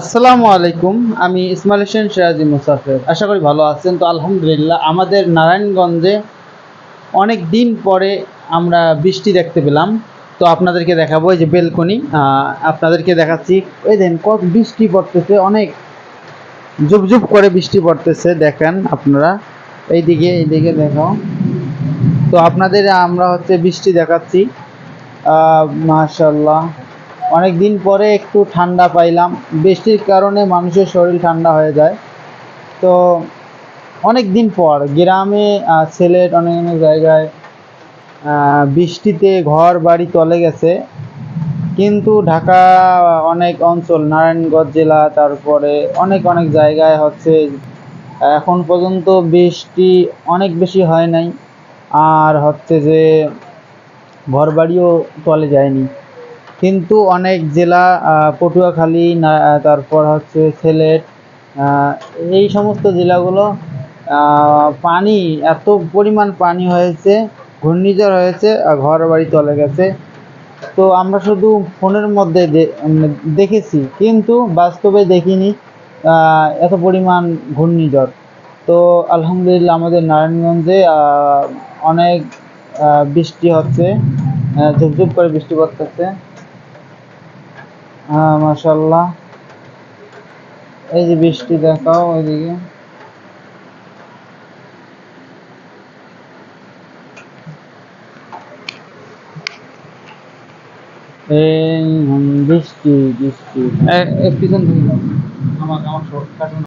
আসসালামু আলাইকুম, আমি ইসমাইল হোসেন সিরাজি মুসাফের। আশা করি ভালো আছেন। তো আলহামদুলিল্লাহ, আমাদের নারায়ণগঞ্জে অনেক দিন পরে আমরা বৃষ্টি দেখতে পেলাম। তো আপনাদেরকে দেখাবো এই যে বেলকনি। আপনাদেরকে দেখাচ্ছি। এই দেন কত বৃষ্টি পড়তেছে, অনেক জুব করে বৃষ্টি পড়তেছে, দেখেন আপনারা। এইদিকে এইদিকে দেখাও তো আপনাদের আমরা হচ্ছে বৃষ্টি দেখাচ্ছি। মাশাল্লাহ অনেক দিন পরে একটু ঠান্ডা পাইলাম। বৃষ্টির কারণে মানুষের শরীর ঠান্ডা হয়ে যায়। তো অনেক দিন পর গ্রামে সিলেট অনেক অনেক জায়গায় বৃষ্টিতে ঘর বাড়ি চলে গেছে। কিন্তু ঢাকা অনেক অঞ্চল, নারায়ণগঞ্জ জেলা, তারপরে অনেক অনেক জায়গায় হচ্ছে, এখন পর্যন্ত বৃষ্টি অনেক বেশি হয় নাই। আর হচ্ছে যে, ঘর বাড়িও চলে যায়নি। কিন্তু অনেক জেলা পটুয়াখালী তারপর হচ্ছে সিলেট এই সমস্ত জেলাগুলো পানি, এত পরিমাণ পানি হয়েছে, ঘূর্ণিঝড় হয়েছে ঘর বাড়ি চলে গেছে। তো আমরা শুধু ফোনের মধ্যে দেখেছি, কিন্তু বাস্তবে দেখিনি এত পরিমাণ ঘূর্ণিঝড়। তো আলহামদুলিল্লাহ আমাদের নারায়ণগঞ্জে অনেক বৃষ্টি হচ্ছে ঝুপঝুপ করে বৃষ্টি পড়তেছে। মাশাল্লাহ এই যে বৃষ্টি দেখাও ওইদিকে। এই বৃষ্টি বৃষ্টি। পিছন আমার আমার শর্ট কাটুন